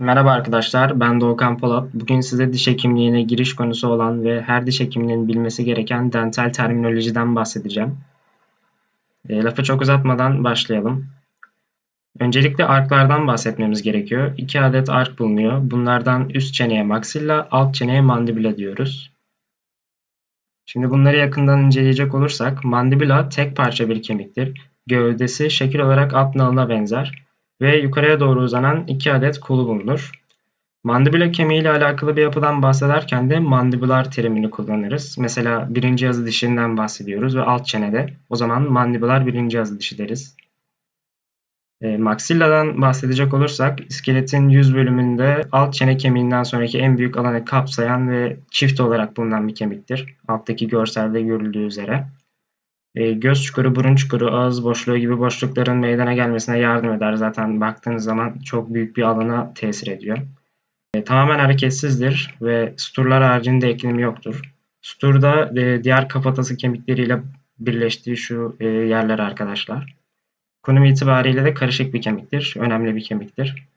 Merhaba arkadaşlar, ben Doğukan Polat. Bugün size diş hekimliğine giriş konusu olan ve her diş hekiminin bilmesi gereken dental terminolojiden bahsedeceğim. E, lafı çok uzatmadan başlayalım. Öncelikle arklardan bahsetmemiz gerekiyor. İki adet ark bulunuyor. Bunlardan üst çeneye maxilla, alt çeneye mandibula diyoruz. Şimdi bunları yakından inceleyecek olursak, mandibula tek parça bir kemiktir. Gövdesi şekil olarak at nalına benzer ve yukarıya doğru uzanan iki adet kolu bulunur. Mandibula kemiği ile alakalı bir yapıdan bahsederken de mandibular terimini kullanırız. Mesela birinci yazı dişinden bahsediyoruz ve alt çenede. O zaman mandibular birinci yazı dişi deriz. E, maxilla'dan bahsedecek olursak iskeletin yüz bölümünde alt çene kemiğinden sonraki en büyük alanı kapsayan ve çift olarak bulunan bir kemiktir. Alttaki görselde görüldüğü üzere. E, göz çukuru, burun çukuru, ağız boşluğu gibi boşlukların meydana gelmesine yardım eder. Zaten baktığınız zaman çok büyük bir alana tesir ediyor. E, tamamen hareketsizdir ve suturlar haricinde eklemi yoktur. Suturda e, diğer kafatası kemikleriyle birleştiği şu yerler arkadaşlar. Konum itibariyle de karışık bir kemiktir. Önemli bir kemiktir.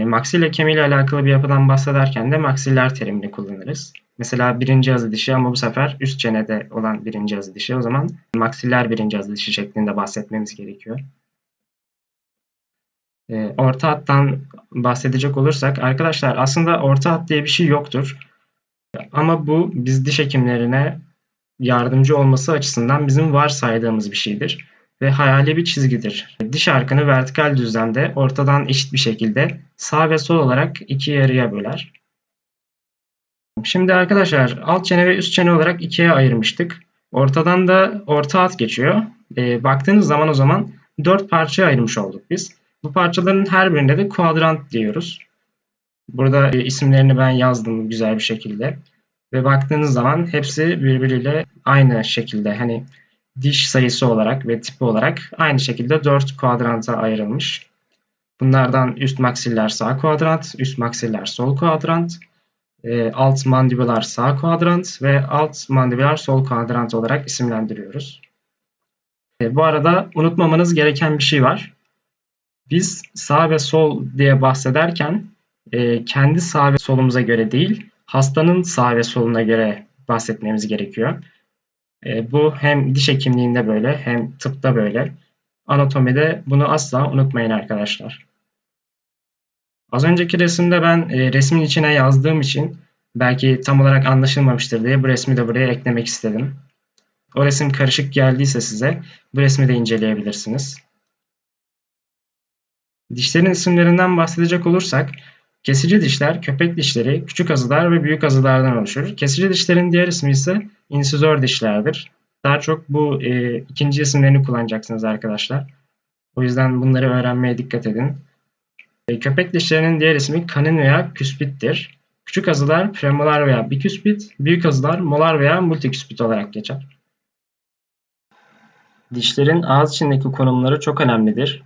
E, maksille kemiğiyle alakalı bir yapıdan bahsederken de maksiller terimini kullanırız. Mesela birinci yazı dişi ama bu sefer üst çenede olan birinci yazı dişi. O zaman maksiller birinci yazı dişi şeklinde bahsetmemiz gerekiyor. E, orta hattan bahsedecek olursak arkadaşlar aslında orta hat diye bir şey yoktur. Ama bu biz diş hekimlerine yardımcı olması açısından bizim varsaydığımız bir şeydir ve hayali bir çizgidir. Diş arkını vertikal düzlemde ortadan eşit bir şekilde sağ ve sol olarak iki yarıya böler. Şimdi arkadaşlar alt çene ve üst çene olarak ikiye ayırmıştık. Ortadan da orta hat geçiyor. E, baktığınız zaman o zaman dört parçaya ayırmış olduk biz. Bu parçaların her birinde de kuadrant diyoruz. Burada e, isimlerini ben yazdım güzel bir şekilde. Ve baktığınız zaman hepsi birbiriyle aynı şekilde hani diş sayısı olarak ve tipi olarak aynı şekilde 4 kuadranta ayrılmış. Bunlardan üst maksiller sağ kuadrant, üst maksiller sol kuadrant, e, alt mandibular sağ kuadrant ve alt mandibular sol kuadrant olarak isimlendiriyoruz. E, bu arada unutmamanız gereken bir şey var. Biz sağ ve sol diye bahsederken e, kendi sağ ve solumuza göre değil, hastanın sağ ve soluna göre bahsetmemiz gerekiyor. E, bu hem diş hekimliğinde böyle hem tıpta böyle. Anatomide bunu asla unutmayın arkadaşlar. Az önceki resimde ben e, resmin içine yazdığım için belki tam olarak anlaşılmamıştır diye bu resmi de buraya eklemek istedim. O resim karışık geldiyse size bu resmi de inceleyebilirsiniz. Dişlerin isimlerinden bahsedecek olursak kesici dişler, köpek dişleri, küçük azılar ve büyük azılardan oluşur. Kesici dişlerin diğer ismi ise insizör dişlerdir. Daha çok bu e, ikinci isimlerini kullanacaksınız arkadaşlar. O yüzden bunları öğrenmeye dikkat edin. E, köpek dişlerinin diğer ismi kanin veya küspittir. Küçük azılar premolar veya biküspit, büyük azılar molar veya multiküspit olarak geçer. Dişlerin ağız içindeki konumları çok önemlidir.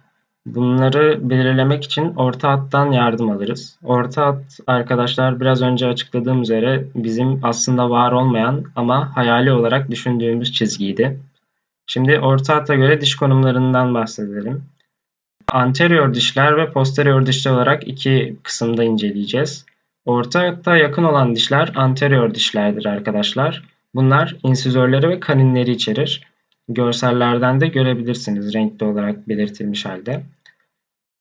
Bunları belirlemek için orta hattan yardım alırız. Orta hat arkadaşlar biraz önce açıkladığım üzere bizim aslında var olmayan ama hayali olarak düşündüğümüz çizgiydi. Şimdi orta hatta göre diş konumlarından bahsedelim. Anterior dişler ve posterior dişler olarak iki kısımda inceleyeceğiz. Orta hatta yakın olan dişler anterior dişlerdir arkadaşlar. Bunlar insizörleri ve kaninleri içerir. Görsellerden de görebilirsiniz renkli olarak belirtilmiş halde.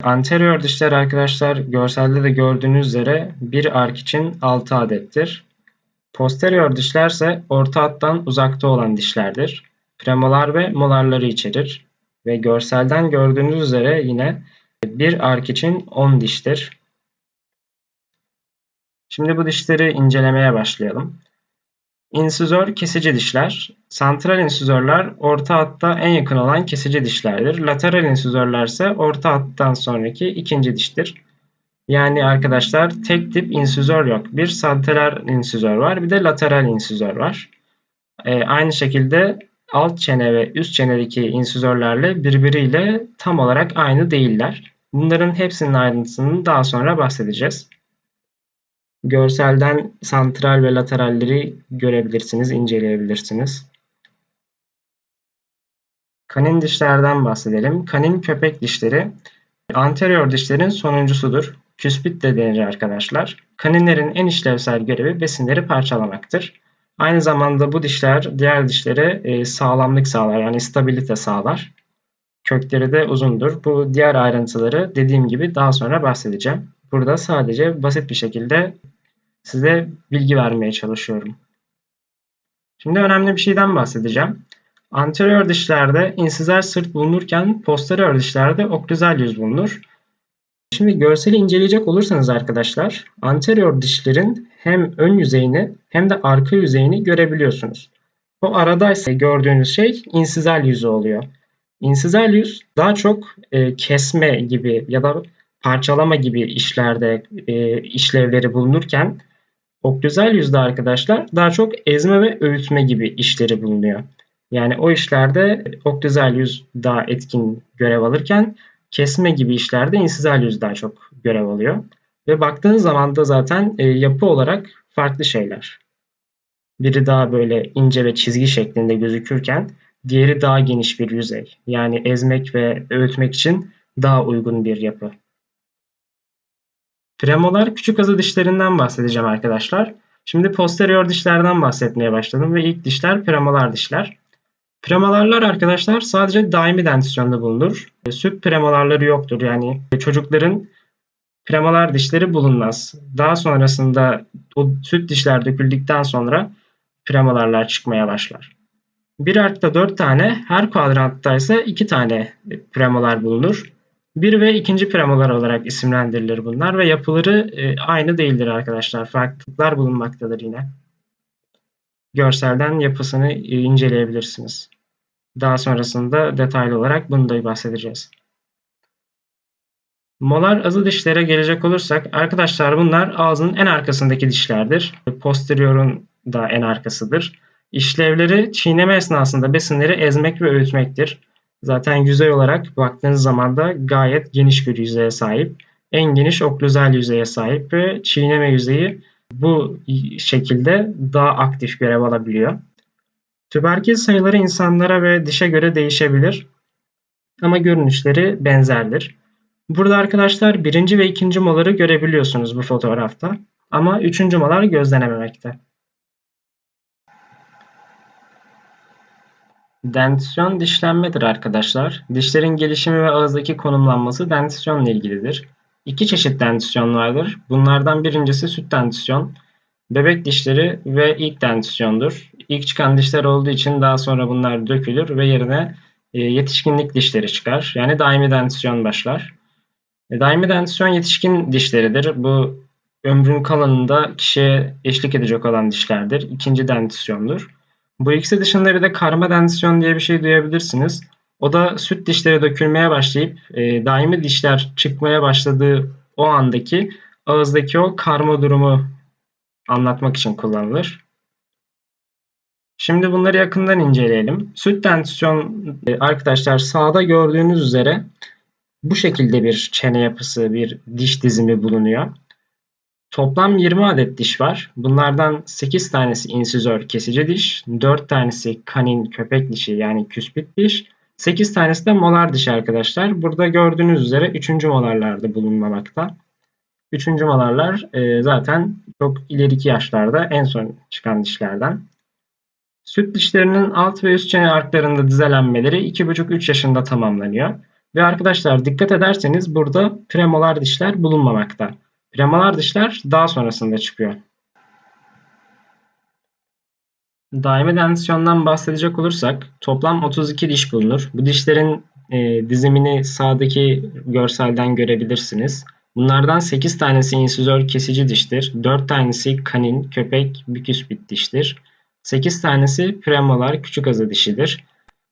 Anterior dişler arkadaşlar görselde de gördüğünüz üzere bir ark için 6 adettir. Posterior dişler ise orta hattan uzakta olan dişlerdir. Premolar ve molarları içerir. Ve görselden gördüğünüz üzere yine bir ark için 10 diştir. Şimdi bu dişleri incelemeye başlayalım. İnsizör kesici dişler. Santral insizörler orta hatta en yakın olan kesici dişlerdir. Lateral insizörler ise orta hattan sonraki ikinci diştir. Yani arkadaşlar tek tip insizör yok. Bir santral insizör var bir de lateral insizör var. Ee, aynı şekilde alt çene ve üst çenedeki insizörlerle birbiriyle tam olarak aynı değiller. Bunların hepsinin ayrıntısını daha sonra bahsedeceğiz. Görselden santral ve lateralleri görebilirsiniz, inceleyebilirsiniz. Kanin dişlerden bahsedelim. Kanin köpek dişleri Anterior dişlerin sonuncusudur. Küspit de denir arkadaşlar. Kaninlerin en işlevsel görevi besinleri parçalamaktır. Aynı zamanda bu dişler diğer dişlere e, sağlamlık sağlar yani stabilite sağlar. Kökleri de uzundur. Bu diğer ayrıntıları dediğim gibi daha sonra bahsedeceğim. Burada sadece basit bir şekilde size bilgi vermeye çalışıyorum. Şimdi önemli bir şeyden bahsedeceğim. Anterior dişlerde insizal sırt bulunurken posterior dişlerde oklüzal yüz bulunur. Şimdi görseli inceleyecek olursanız arkadaşlar anterior dişlerin hem ön yüzeyini hem de arka yüzeyini görebiliyorsunuz. Bu arada ise gördüğünüz şey insizal yüzü oluyor. İnsizal yüz daha çok e, kesme gibi ya da parçalama gibi işlerde e, işlevleri bulunurken oklüzal yüzde arkadaşlar daha çok ezme ve öğütme gibi işleri bulunuyor. Yani o işlerde oklüzal yüz daha etkin görev alırken kesme gibi işlerde insizal yüz daha çok görev alıyor. Ve baktığınız zaman da zaten e, yapı olarak farklı şeyler. Biri daha böyle ince ve çizgi şeklinde gözükürken diğeri daha geniş bir yüzey. Yani ezmek ve öğütmek için daha uygun bir yapı. Premolar küçük azı dişlerinden bahsedeceğim arkadaşlar. Şimdi posterior dişlerden bahsetmeye başladım ve ilk dişler premolar dişler. Premolarlar arkadaşlar sadece daimi dentisyonda bulunur. Süt premolarları yoktur. Yani çocukların premolar dişleri bulunmaz. Daha sonrasında o süt dişler döküldükten sonra premolarlar çıkmaya başlar. Bir arkta 4 tane, her kuadrantta ise 2 tane premolar bulunur. Bir ve ikinci premolar olarak isimlendirilir bunlar ve yapıları e, aynı değildir arkadaşlar. Farklılıklar bulunmaktadır yine. Görselden yapısını e, inceleyebilirsiniz. Daha sonrasında detaylı olarak bunu da bahsedeceğiz. Molar azı dişlere gelecek olursak arkadaşlar bunlar ağzın en arkasındaki dişlerdir. Posteriorun da en arkasıdır. İşlevleri çiğneme esnasında besinleri ezmek ve öğütmektir. Zaten yüzey olarak baktığınız zaman da gayet geniş bir yüzeye sahip. En geniş oklüzel yüzeye sahip ve çiğneme yüzeyi bu şekilde daha aktif görev alabiliyor. Tüberkül sayıları insanlara ve dişe göre değişebilir ama görünüşleri benzerdir. Burada arkadaşlar birinci ve ikinci moları görebiliyorsunuz bu fotoğrafta ama üçüncü molar gözlenememekte. Dentisyon dişlenmedir arkadaşlar. Dişlerin gelişimi ve ağızdaki konumlanması dentisyonla ilgilidir. İki çeşit dentisyon vardır. Bunlardan birincisi süt dentisyon. Bebek dişleri ve ilk dentisyondur. İlk çıkan dişler olduğu için daha sonra bunlar dökülür ve yerine e, yetişkinlik dişleri çıkar. Yani daimi dentisyon başlar. E, daimi dentisyon yetişkin dişleridir. Bu ömrün kalanında kişiye eşlik edecek olan dişlerdir. İkinci dentisyondur. Bu ikisi dışında bir de karma dentisyon diye bir şey duyabilirsiniz. O da süt dişleri dökülmeye başlayıp e, daimi dişler çıkmaya başladığı o andaki ağızdaki o karma durumu anlatmak için kullanılır. Şimdi bunları yakından inceleyelim. Süt dentisyon e, arkadaşlar sağda gördüğünüz üzere bu şekilde bir çene yapısı, bir diş dizimi bulunuyor. Toplam 20 adet diş var. Bunlardan 8 tanesi insizör kesici diş, 4 tanesi kanin köpek dişi yani küspit diş, 8 tanesi de molar diş arkadaşlar. Burada gördüğünüz üzere 3. molarlarda bulunmamakta. 3. molarlar e, zaten çok ileriki yaşlarda en son çıkan dişlerden. Süt dişlerinin alt ve üst çene arklarında dizelenmeleri 2,5-3 yaşında tamamlanıyor. Ve arkadaşlar dikkat ederseniz burada premolar dişler bulunmamakta. Premolar dişler daha sonrasında çıkıyor. Daimi dentisyondan bahsedecek olursak toplam 32 diş bulunur. Bu dişlerin e, dizimini sağdaki görselden görebilirsiniz. Bunlardan 8 tanesi insizör kesici diştir. 4 tanesi kanin, köpek, büküspit diştir. 8 tanesi premolar küçük azı dişidir.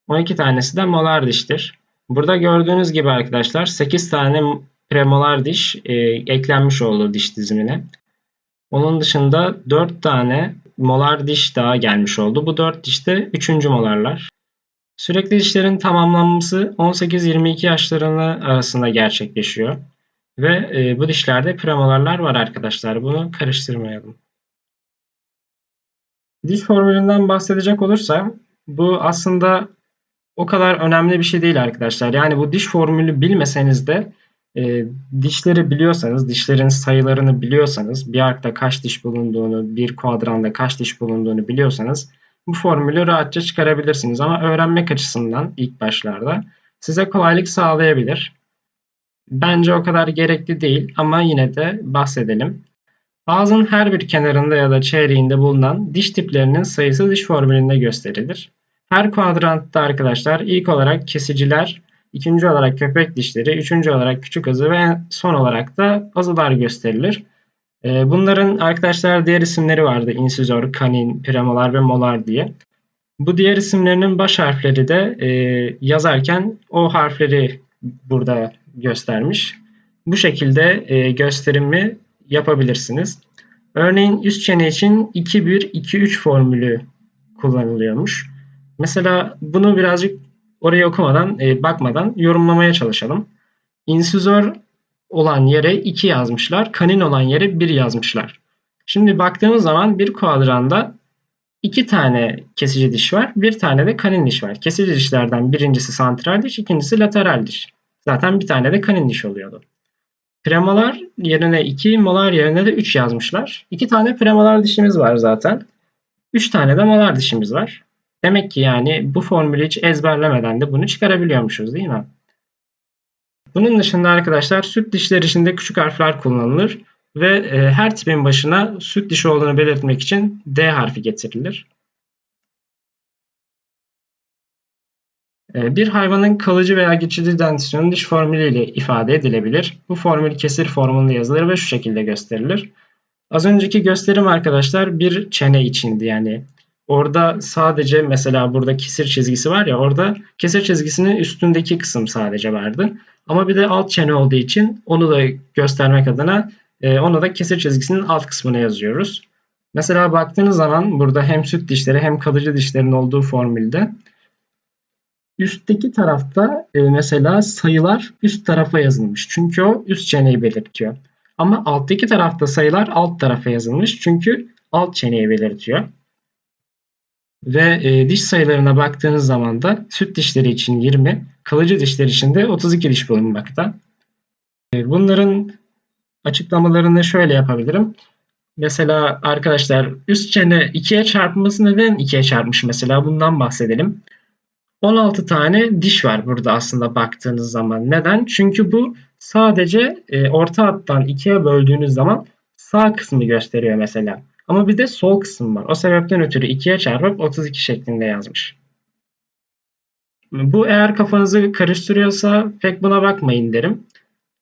12 tanesi de molar diştir. Burada gördüğünüz gibi arkadaşlar 8 tane premolar diş e, eklenmiş oldu diş dizimine. Onun dışında 4 tane molar diş daha gelmiş oldu. Bu 4 diş de 3. molarlar. Sürekli dişlerin tamamlanması 18-22 yaşlarını arasında gerçekleşiyor. Ve e, bu dişlerde premolarlar var arkadaşlar. Bunu karıştırmayalım. Diş formülünden bahsedecek olursam bu aslında o kadar önemli bir şey değil arkadaşlar. Yani bu diş formülü bilmeseniz de e, dişleri biliyorsanız, dişlerin sayılarını biliyorsanız, bir arkta kaç diş bulunduğunu, bir kuadranda kaç diş bulunduğunu biliyorsanız bu formülü rahatça çıkarabilirsiniz. Ama öğrenmek açısından ilk başlarda size kolaylık sağlayabilir. Bence o kadar gerekli değil ama yine de bahsedelim. Ağzın her bir kenarında ya da çeyreğinde bulunan diş tiplerinin sayısı diş formülünde gösterilir. Her kuadrantta arkadaşlar ilk olarak kesiciler, ikinci olarak köpek dişleri, üçüncü olarak küçük azı ve son olarak da azılar gösterilir. Ee, bunların arkadaşlar diğer isimleri vardı. İnsizor, kanin, premolar ve molar diye. Bu diğer isimlerinin baş harfleri de e, yazarken o harfleri burada göstermiş. Bu şekilde e, gösterimi yapabilirsiniz. Örneğin üst çene için 2-1-2-3 formülü kullanılıyormuş. Mesela bunu birazcık oraya okumadan, e, bakmadan yorumlamaya çalışalım. İnsüzör olan yere 2 yazmışlar, kanin olan yere 1 yazmışlar. Şimdi baktığımız zaman bir kuadranda iki tane kesici diş var, bir tane de kanin diş var. Kesici dişlerden birincisi santral diş, ikincisi lateral diş. Zaten bir tane de kanin diş oluyordu. Premolar yerine 2, molar yerine de 3 yazmışlar. 2 tane premolar dişimiz var zaten. 3 tane de molar dişimiz var. Demek ki yani bu formülü hiç ezberlemeden de bunu çıkarabiliyormuşuz değil mi? Bunun dışında arkadaşlar süt dişler içinde küçük harfler kullanılır ve e, her tipin başına süt dişi olduğunu belirtmek için D harfi getirilir. E, bir hayvanın kalıcı veya geçici dentisyonu diş formülüyle ifade edilebilir. Bu formül kesir formunda yazılır ve şu şekilde gösterilir. Az önceki gösterim arkadaşlar bir çene içindi yani Orada sadece mesela burada kesir çizgisi var ya orada kesir çizgisinin üstündeki kısım sadece vardı. Ama bir de alt çene olduğu için onu da göstermek adına e, onu da kesir çizgisinin alt kısmına yazıyoruz. Mesela baktığınız zaman burada hem süt dişleri hem kalıcı dişlerin olduğu formülde üstteki tarafta e, mesela sayılar üst tarafa yazılmış. Çünkü o üst çeneyi belirtiyor. Ama alttaki tarafta sayılar alt tarafa yazılmış. Çünkü alt çeneyi belirtiyor. Ve e, diş sayılarına baktığınız zaman da süt dişleri için 20, kalıcı dişler için de 32 diş bulunmakta. E, bunların açıklamalarını şöyle yapabilirim. Mesela arkadaşlar üst çene 2'ye çarpması neden 2'ye çarpmış mesela bundan bahsedelim. 16 tane diş var burada aslında baktığınız zaman. Neden? Çünkü bu sadece e, orta hattan ikiye böldüğünüz zaman sağ kısmı gösteriyor mesela. Ama bir de sol kısım var. O sebepten ötürü 2'ye çarpıp 32 şeklinde yazmış. Bu eğer kafanızı karıştırıyorsa pek buna bakmayın derim.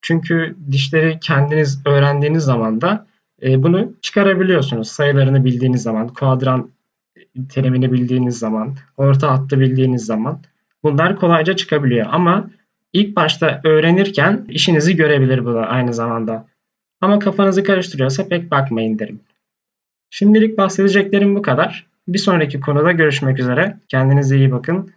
Çünkü dişleri kendiniz öğrendiğiniz zaman da e, bunu çıkarabiliyorsunuz. Sayılarını bildiğiniz zaman, kuadran terimini bildiğiniz zaman, orta hattı bildiğiniz zaman bunlar kolayca çıkabiliyor. Ama ilk başta öğrenirken işinizi görebilir bu da aynı zamanda. Ama kafanızı karıştırıyorsa pek bakmayın derim. Şimdilik bahsedeceklerim bu kadar. Bir sonraki konuda görüşmek üzere. Kendinize iyi bakın.